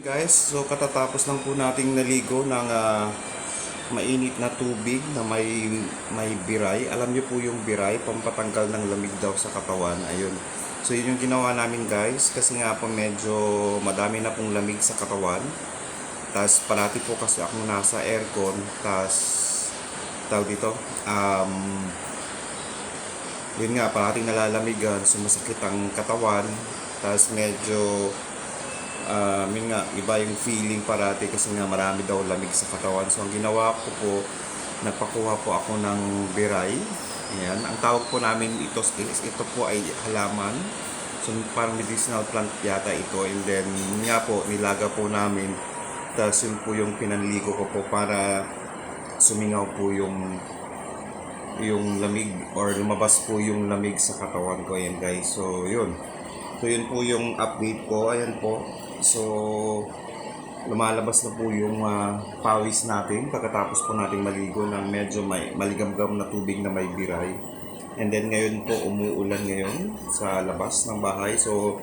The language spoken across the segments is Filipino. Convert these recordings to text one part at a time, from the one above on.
Guys, so katatapos lang po nating naligo ng ah, mainit na tubig na may may biray. Alam niyo po yung biray, pampatanggal ng lamig daw sa katawan. Ayun. So yun yung ginawa namin guys kasi nga po medyo madami na pong lamig sa katawan. Tapos parati po kasi ako nasa aircon. Tapos tawag dito, um, yun nga, parating nalalamigan, sumasakit ang katawan. Tapos medyo nga, iba yung feeling parati kasi nga marami daw lamig sa katawan. So, ang ginawa ko po, nagpakuha po ako ng biray. Ayan. Ang tawag po namin ito is, ito po ay halaman. So, parang medicinal plant yata ito. And then, nga po, nilaga po namin. Tapos, yun po yung pinanligo ko po para sumingaw po yung yung lamig or lumabas po yung lamig sa katawan ko. Ayan guys. So, yun. So, yun po yung update ko. Ayan po. So, lumalabas na po yung ah, pawis natin pagkatapos po nating maligo ng medyo may maligamgam na tubig na may biray. And then ngayon po umuulan ngayon sa labas ng bahay. So,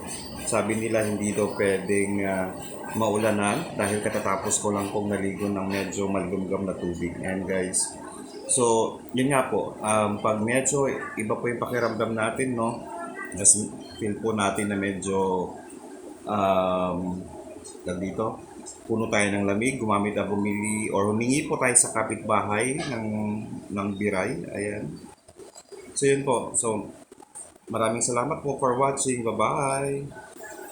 sabi nila hindi daw pwedeng ah, maulanan dahil katatapos ko lang pong naligo ng medyo maligamgam na tubig. And guys, So, yun nga po, um, pag medyo iba po yung pakiramdam natin, no? Mas feel po natin na medyo um, dito, puno tayo ng lamig, gumamit na bumili or humingi po tayo sa kapitbahay ng, ng biray. Ayan. So, yun po. So, maraming salamat po for watching. Bye-bye!